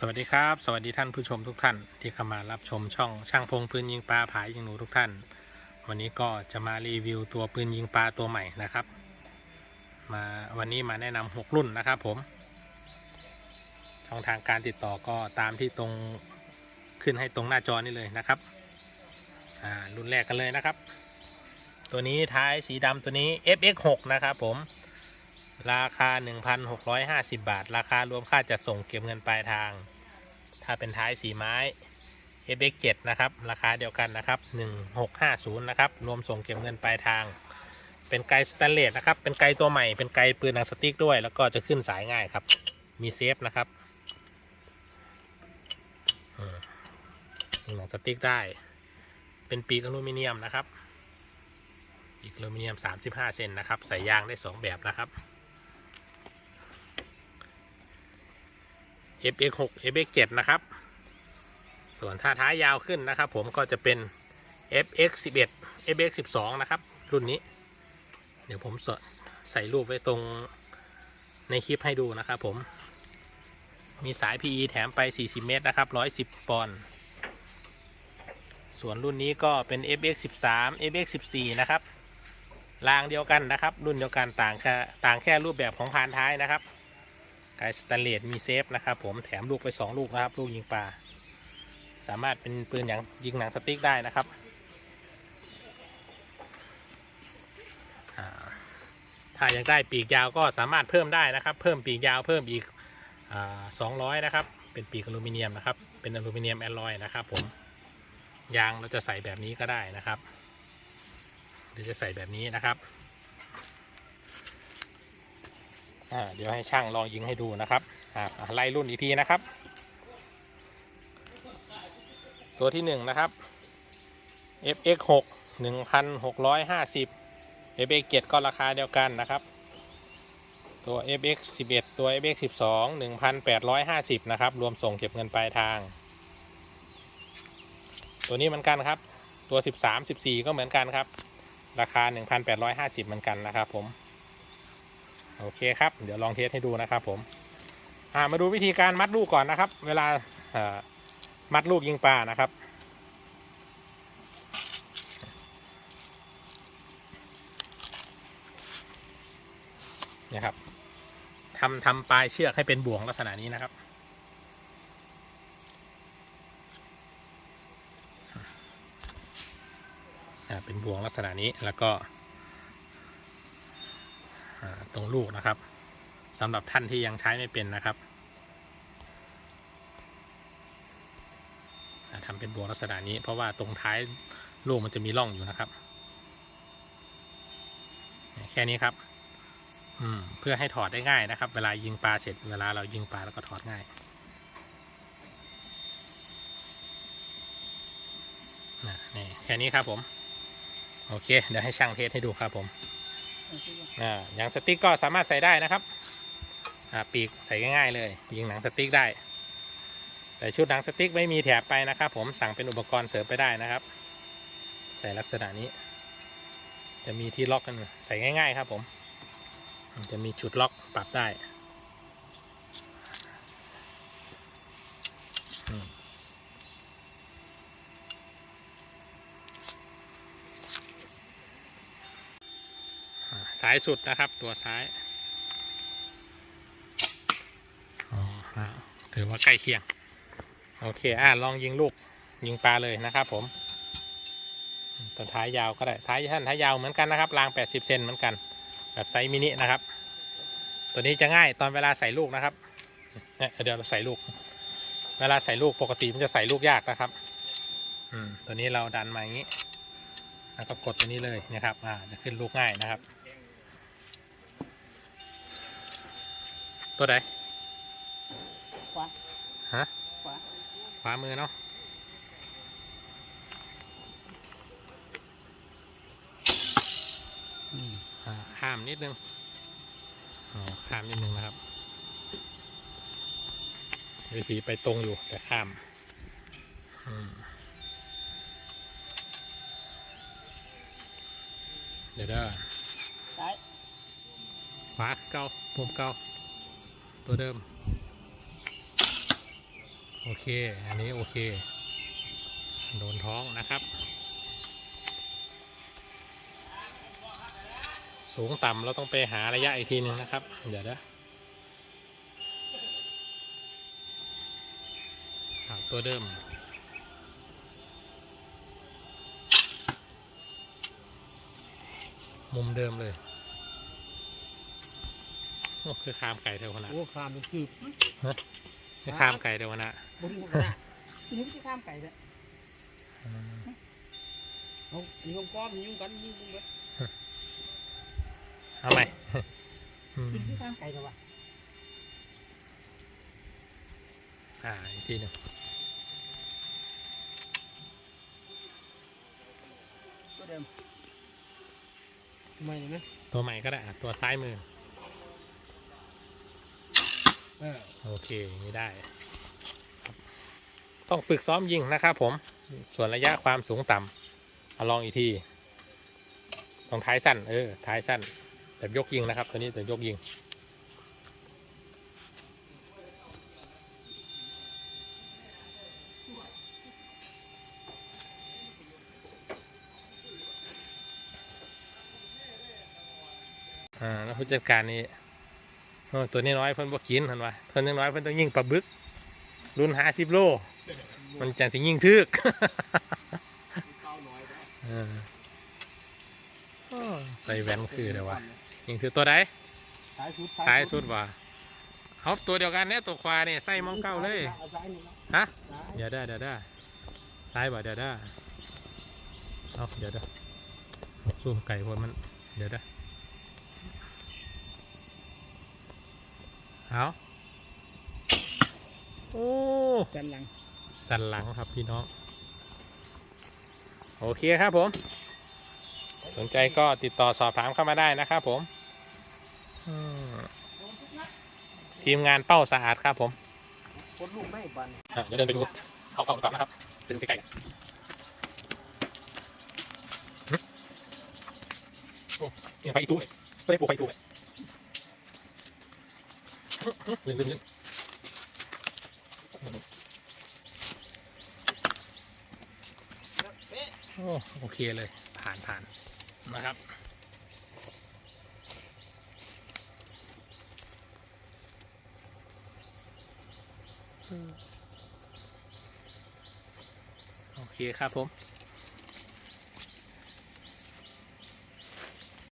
สวัสดีครับ สวัสดีท่านผู้ชมทุกท่านที่เข้ามารับชมช่องช่างพงปืนยิงปลาผายยิงหนูทุกท่าน วันนี้ก็จะมารีวิวตัวปืนยิงปลาตัวใหม่นะครับ มาวันนี้มาแนะนำหกรุ่นนะครับผม ช่องทางการติดต่อก็ตามที่ตรงขึ้นให้ตรงหน้าจอนี่เลยนะครับอ่ารุ่นแรกกันเลยนะครับ ตัวนี้ท้ายสีดำตัวนี้ FX6 นะครับผม ราคา 1,650 บาท ราคารวมค่าจัดส่งเก็บเงินปลายทาง ถ้าเป็นท้ายสีไม้ FX7 นะครับ ราคาเดียวกันนะครับ 1650 นะครับ รวมส่งเก็บเงินปลายทาง เป็นไกสแตนเลสนะครับ เป็นไกตัวใหม่ เป็นไกปืนหนังสติ๊กด้วย แล้วก็จะขึ้นสายง่ายครับ มีเซฟนะครับหนังสติ๊กได้ เป็นปีกอลูมิเนียมนะครับปีกอลูมิเนียม 35 เซนนะครับ ใส่ยางได้ 2 แบบนะครับ FX6 FX7 นะครับ ส่วนถ้าท้ายยาวขึ้นนะครับ ผมก็จะเป็น FX11 FX12 นะครับ รุ่นนี้ เดี๋ยวผมสใส่รูปไว้ตรงในคลิปให้ดูนะครับผม มีสาย PE แถมไป 40 เมตรนะครับ 110 ปอนด์ ส่วนรุ่นนี้ก็เป็น FX13 FX14 นะครับรางเดียวกันนะครับ รุ่นเดียวกันต่างแค่ต่างแค่รูปแบบของพานท้ายนะครับ ไกสแตนเลสมีเซฟนะครับผมแถมลูกไป 2 ลูกนะครับ ลูกยิงปลาสามารถเป็นปืนอย่างยิงหนังสติ๊กได้นะครับถ้าอยากได้ปีกยาวก็สามารถเพิ่มได้นะครับ เพิ่มปีกยาวเพิ่มอีกสองร้อยนะครับ เป็นปีกอลูมิเนียมนะครับ เป็นอลูมิเนียมแอลลอยนะครับ ผม ยางเราจะใส่แบบนี้ก็ได้นะครับ หรือจะใส่แบบนี้นะครับ อ่าเดี๋ยวให้ช่างลองยิงให้ดูนะครับอ่าไล่รุ่นอีกทีนะครับ ตัวที่หนึ่งนะครับ FX6 1,650 FX7 ก็ราคาเดียวกันนะครับ ตัว FX11 ตัว FX12 1,850นะครับ รวมส่งเก็บเงินปลายทาง ตัวนี้เหมือนกันครับ ตัว13 14ก็เหมือนกันครับ ราคา1,850เหมือนกันนะครับผม โอเคครับ เดี๋ยวลองเทสให้ดูนะครับผมมาดูวิธีการมัดลูกก่อนนะครับ เวลามัดลูกยิงปลานะครับเนี่ยครับทำทำปลายเชือกให้เป็นบ่วงลักษณะนี้นะครับ เป็นบ่วงลักษณะนี้แล้วก็ ตรงลูกนะครับสำหรับท่านที่ยังใช้ไม่เป็นนะครับทำเป็นบวลักษณะนี้เพราะว่าตรงท้ายลูกมันจะมีร่องอยู่นะครับ แค่นี้ครับ อืม เพื่อให้ถอดได้ง่ายนะครับ เวลายิงปลาเสร็จเวลาเรายิงปลาแล้วก็ถอดง่ายนี่แค่นี้ครับผม โอเค เดี๋ยวให้ช่างเทสให้ดูครับผม อ่าอย่างสติ๊กก็สามารถใส่ได้นะครับ อ่าปีกใส่ง่ายๆเลย ยิงหนังสติ๊กได้ แต่ชุดหนังสติ๊กไม่มีแถบไปนะครับผมสั่งเป็นอุปกรณ์เสริมไปได้นะครับ ใส่ลักษณะนี้ จะมีที่ล็อกกันใส่ง่าย ๆ ครับผม จะมีจุดล็อกปรับได้ อ่ายสุดนะครับตัวซ้ายอ๋อฮะถือว่าใกล้เคียง โอเค อ่าลองยิงลูก ยิงปลาเลยนะครับผมตัวท้ายยาวก็ได้ ท้ายท่านท้ายยาวเหมือนกันนะครับราง 80 เซนเหมือนกัน แบบไซส์มินินะครับ ตัวนี้จะง่ายตอนเวลาใส่ลูกนะครับเเดี๋ยวเราใส่ลูก เวลาใส่ลูกปกติมันจะใส่ลูกยากนะครับ อืมตัวนี้เราดันมาอย่างนี้ แล้วก็กดตัวนี้เลยนะครับ อ่า จะขึ้นลูกง่ายนะครับ ตัวไหนขวาฮะขวาขวามือเนาะอืมอ่าข้ามนิดนึงอ๋อข้ามนิดนึงนะครับ วิธีไปตรงอยู่แต่ข้ามอืมเดี๋ยวเด้อซ้ายขวาเก้ามุมเก้า ตัวเดิม โอเค อันนี้โอเค โดนท้องนะครับ สูงต่ำเราต้องไปหาระยะอีกทีหนึงนะครับ เดี๋ยวนะหาตัวเดิมมุมเดิมเลย โอ้คือคามไก่เท่าขนาดโอ้คามเป็นคืบคือคามไก่เท่าขนาดบนหัวกระดาษนี่ไม่ใช่ข้ามไก่เลยเอายิงก้อมยิงกันยิงกันเลยเอาใหม่อืมยิงที่ข้ามไก่เลยวะอ่าอีกทีหนึ่งตัวเดิมทำไมเนี่ยไหมตัวใหม่ก็ได้อะตัวซ้ายมือเออ โอเคอย่างนี้ได้ ต้องฝึกซ้อมยิงนะครับผม ส่วนระยะความสูงต่ำเอาลองอีกทีตรงท้ายสั้น เออ ท้ายสั้น แบบยกยิงนะครับ ตัวนี้แต่ยกยิง อ่า แล้วผู้จัดการนี้ ตัวนี้น้อยเพิ่นบ่กินเห็นว่าตัวนี้น้อยเพิ่นต้องยิงปลาบึก รุ่นห้าสิบโล มันจังสิยิงทึกเออโอ้ใส่แว่นคือเดี๋ยววะยิงคือตัวใดสายสุดซ้ายสุดว่ะเอาตัวเดียวกันเนี่ยตัวควาเนี่ยใส่มองเก้าเลยฮะเดี๋ยวได้เดี๋ยวได้ซ้ายบ่เดี๋ยวได้เอาเดี๋ยวได้ซูมไก่พวกมันเดี๋ยวได้ เอาโอ้สันหลัง สันหลังครับพี่น้อง โอเคครับผม สนใจก็ติดต่อสอบถามเข้ามาได้นะครับผมอืมทีมงานเป้าสะอาดครับผมคนลูกไม่บันอะเดี๋ยวเดินไปดูเขาเข้าก่อนนะครับไปดูใกล้ๆกันหึโอ้ยังไปอีกตู้เลยไม่ได้ปลูกไปอีกตู้เลยหึหึ ลืมลืมลืมโอ้โอเคเลย ผ่านผ่านนะครับโอเคครับผม